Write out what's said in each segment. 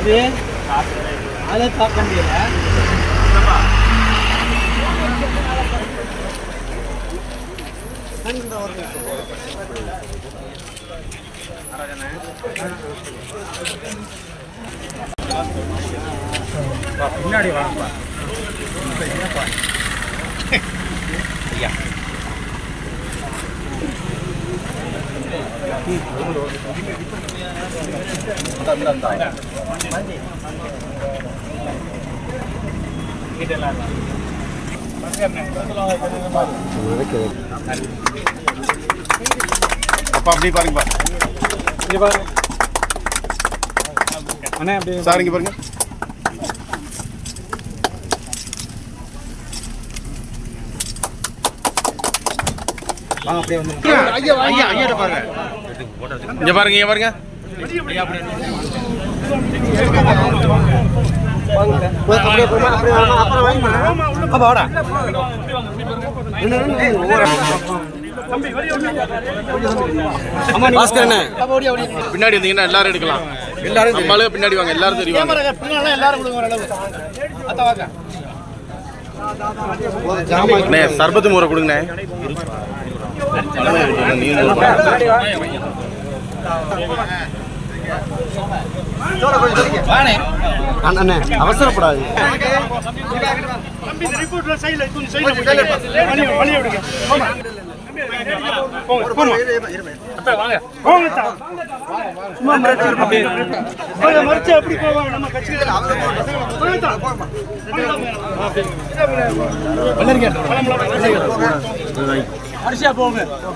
இது அதை பார்க்க முடியல பின்னாடி வாங்கப்பா ஐயா அப்பா அப்படி பாருங்க. அண்ணே அப்படியே சார் பாருங்க. அப்படியே வந்து ஐயா ஐயா ஐயா பாருங்க. இங்க பாருங்க. இங்க பாருங்க. பின்னாடி வந்தீங்கன்னா எல்லாரும் எடுக்கலாம் எல்லாரும் நம்மளும் பின்னாடி வாங்க எல்லாரும் தெரியும் எல்லாரும் கொடுங்க ஓரளவு அத்த வாங்க அண்ணே சர்பத்து முறை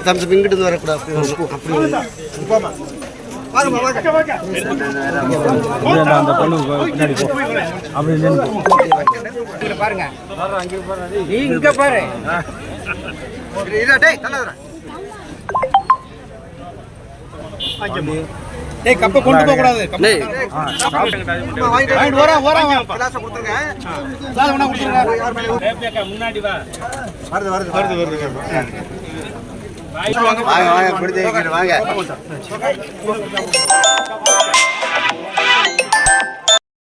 தம்ஸ் இங்கிட்டு வரக்கூடாது. அப்படி அந்த பொண்ணு பின்னாடி போ. அப்படி பாருங்க நீ இங்க பாரு. டேய் கப்ப கொண்டு போக கூடாது டேய். வாங்கிட்டு வரேன் வரேன் கிளாஸ் கொடுத்துருங்க. கிளாஸ் வேணா கொடுத்துருங்க. முன்னாடி வா. வருது வருது வருது வருது. வாங்க வாங்க பிடிச்சி வாங்க.